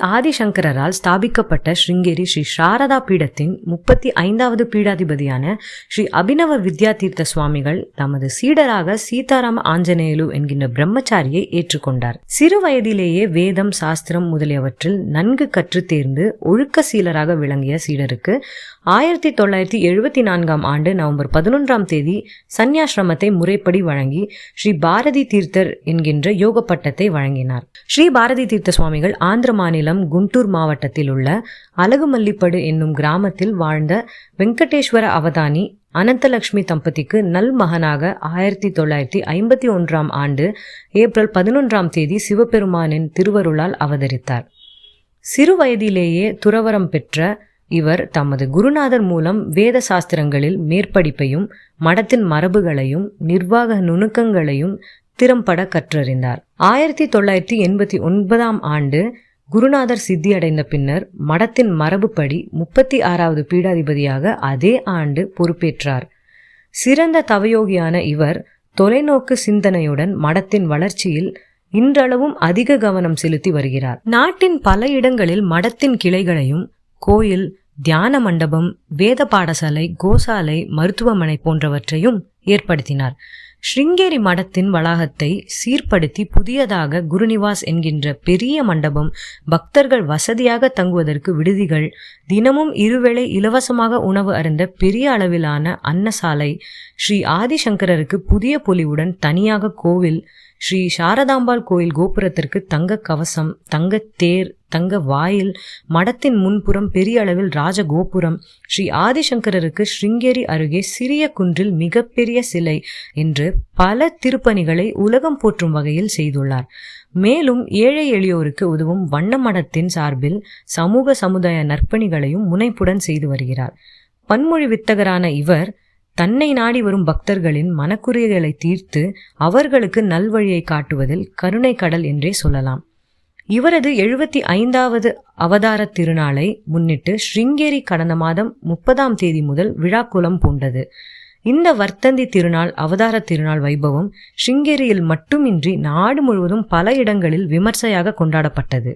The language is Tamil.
ஆதிசங்கரால் ஸ்தாபிக்கப்பட்ட ஸ்ருங்கேரி ஸ்ரீ சாரதா பீடத்தின் முப்பத்தி ஐந்தாவது பீடாதிபதியான ஸ்ரீ அபினவ வித்யா தீர்த்த சுவாமிகள் தமது சீடராக சீதாராம ஆஞ்சநேயலு என்கின்ற பிரம்மச்சாரியை ஏற்றுக்கொண்டார். சிறு வயதிலேயே வேதம் சாஸ்திரம் முதலியவற்றில் நன்கு கற்று தேர்ந்து ஒழுக்க சீலராக விளங்கிய சீடருக்கு ஆயிரத்தி தொள்ளாயிரத்தி எழுபத்தி நான்காம் ஆண்டு நவம்பர் பதினொன்றாம் தேதி சந்நியாசிரமத்தை முறைப்படி வழங்கி ஸ்ரீ பாரதி தீர்த்தர் என்கின்ற யோக பட்டத்தை வழங்கினார். ஸ்ரீ பாரதி தீர்த்த சுவாமிகள் ஆந்திர மாநில மாநிலம் குண்டூர் மாவட்டத்தில் உள்ள அழகுமல்லிப்படு என்னும் கிராமத்தில் வாழ்ந்த வெங்கடேஸ்வர அவதானி அனந்தலக்ஷ்மி தம்பதிக்கு நல் மகனாக ஆயிரத்தி தொள்ளாயிரத்தி ஐம்பத்தி ஒன்றாம் ஆண்டு ஏப்ரல் பதினொன்றாம் தேதி சிவபெருமானின் திருவருளால் அவதரித்தார். சிறு வயதிலேயே துறவரம் பெற்ற இவர் தமது குருநாதர் மூலம் வேத சாஸ்திரங்களில் மேற்படிப்பையும் மடத்தின் மரபுகளையும் நிர்வாக நுணுக்கங்களையும் திறம்பட கற்றறிந்தார். ஆயிரத்தி தொள்ளாயிரத்தி எண்பத்தி ஒன்பதாம் ஆண்டு குருநாதர் சித்தியடைந்த பின்னர் மடத்தின் மரபுப்படி முப்பத்தி ஆறாவது பீடாதிபதியாக அதே ஆண்டு பொறுப்பேற்றார். சிறந்த தவயோகியான இவர் தொலைநோக்கு சிந்தனையுடன் மடத்தின் வளர்ச்சியில் இன்றளவும் அதிக கவனம் செலுத்தி வருகிறார். நாட்டின் பல இடங்களில் மடத்தின் கிளைகளையும் கோயில் தியான மண்டபம் வேத பாடசாலை கோசாலை மருத்துவமனை போன்றவற்றையும் ஏற்படுத்தினார். ஸ்ருங்கேரி மடத்தின் வளாகத்தை சீர்படுத்தி புதியதாக குருநிவாஸ் என்கின்ற பெரிய மண்டபம் பக்தர்கள் வசதியாக தங்குவதற்கு விடுதிகள் தினமும் இருவேளை இலவசமாக உணவு அருந்த பெரிய அளவிலான அன்னசாலை ஸ்ரீ ஆதிசங்கரருக்கு புதிய பொலிவுடன் தனியாக கோவில் ஸ்ரீ சாரதாம்பாள் கோயில் கோபுரத்திற்கு தங்க கவசம் தங்க தேர் தங்க வாயில் மடத்தின் முன்புறம் பெரிய அளவில் ராஜ கோபுரம் ஸ்ரீ ஆதிசங்கரருக்கு ஸ்ருங்கேரி அருகே சிறிய குன்றில் மிகப்பெரிய சிலை என்று பல திருப்பணிகளை உலகம் போற்றும் வகையில் செய்துள்ளார். மேலும் ஏழை எளியோருக்கு உதவும் வண்ண மடத்தின் சார்பில் சமூக சமுதாய நற்பணிகளையும் முனைப்புடன் செய்து வருகிறார். பன்மொழி வித்தகரான இவர் தன்னை நாடி வரும் பக்தர்களின் மனக்குறைகளை தீர்த்து அவர்களுக்கு நல்வழியை காட்டுவதில் கருணை கடல் என்றே சொல்லலாம். இவரது எழுபத்தி ஐந்தாவது அவதார திருநாளை முன்னிட்டு ஸ்ருங்கேரி கடந்த மாதம் முப்பதாம் தேதி முதல் விழாக்குளம் பூண்டது. இந்த வர்த்தந்தி திருநாள் அவதார திருநாள் வைபவம் ஸ்ருங்கேரியில் மட்டுமின்றி நாடு முழுவதும் பல இடங்களில் விமர்சையாக கொண்டாடப்பட்டது.